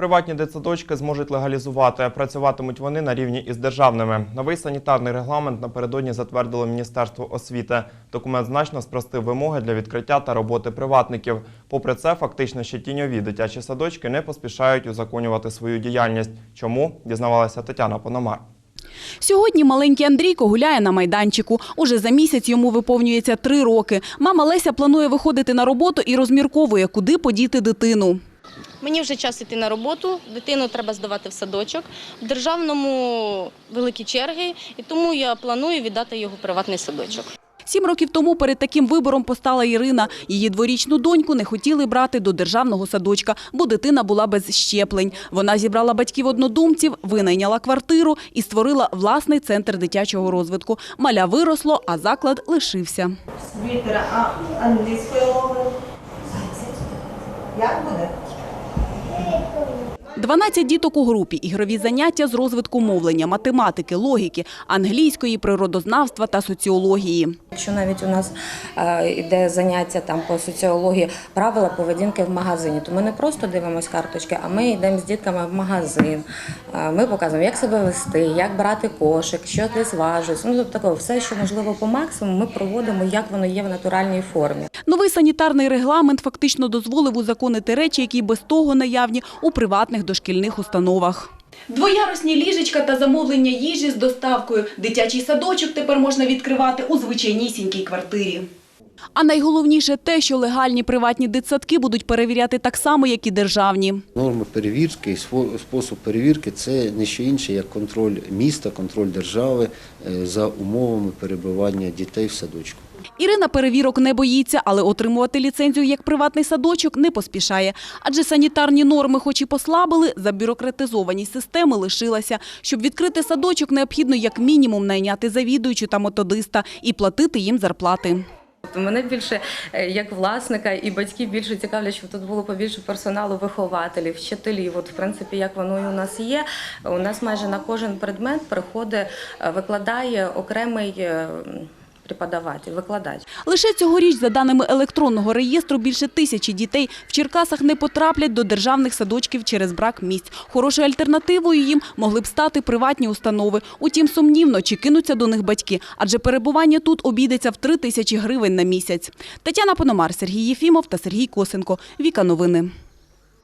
Приватні дитсадочки зможуть легалізувати. Працюватимуть вони на рівні із державними. Новий санітарний регламент напередодні затвердило Міністерство освіти. Документ значно спростив вимоги для відкриття та роботи приватників. Попри це, фактично ще тіньові дитячі садочки не поспішають узаконювати свою діяльність. Чому дізнавалася Тетяна Пономар. Сьогодні маленький Андрійко гуляє на майданчику. Уже за місяць йому виповнюється три роки. Мама Леся планує виходити на роботу і розмірковує, куди подіти дитину. Мені вже час іти на роботу, дитину треба здавати в садочок. В державному великі черги, і тому я планую віддати його в приватний садочок. Сім років тому перед таким вибором постала Ірина. Її дворічну доньку не хотіли брати до державного садочка, бо дитина була без щеплень. Вона зібрала батьків-однодумців, винайняла квартиру і створила власний центр дитячого розвитку. Маля виросло, а заклад лишився. Вітер англійської мови. Як буде? 12 діток у групі, ігрові заняття з розвитку мовлення, математики, логіки, англійської, природознавства та соціології. Якщо навіть у нас е, йде заняття там по соціології правила поведінки в магазині, то ми не просто дивимося карточки, а ми йдемо з дітками в магазин. Е, Ми показуємо, як себе вести, як брати кошик, що ти зважуєш. Ну тобто все, що можливо по максимуму, ми проводимо, як воно є в натуральній формі. Новий санітарний регламент фактично дозволив узаконити речі, які без того наявні у приватних дошкільних установах. Двоярусні ліжечка та замовлення їжі з доставкою. Дитячий садочок тепер можна відкривати у звичайнісінькій квартирі. А найголовніше те, що легальні приватні дитсадки будуть перевіряти так само, як і державні. Норми перевірки і спосіб перевірки це не що інше, як контроль міста, контроль держави е, за умовами перебування дітей в садочку. Ірина перевірок не боїться, але отримувати ліцензію як приватний садочок не поспішає. Адже санітарні норми, хоч і послабили, забюрократизовані системи лишилася. Щоб відкрити садочок, необхідно як мінімум найняти завідуючу та методиста і платити їм зарплати. Тобто мене більше е, як власника і батьків більше цікавлять, щоб тут було побільше персоналу, вихователів, вчителів. От в принципі, як воно і у нас є. У нас майже на кожен предмет приходить, е, викладає окремий преподаватель, викладач. Лише цьогоріч, за даними електронного реєстру, більше тисячі дітей в Черкасах не потраплять до державних садочків через брак місць. Хорошою альтернативою їм могли б стати приватні установи. Утім, сумнівно, чи кинуться до них батьки, адже перебування тут обійдеться в три тисячі гривень на місяць. Тетяна Пономар, Сергій Єфімов та Сергій Косенко. Віка новини.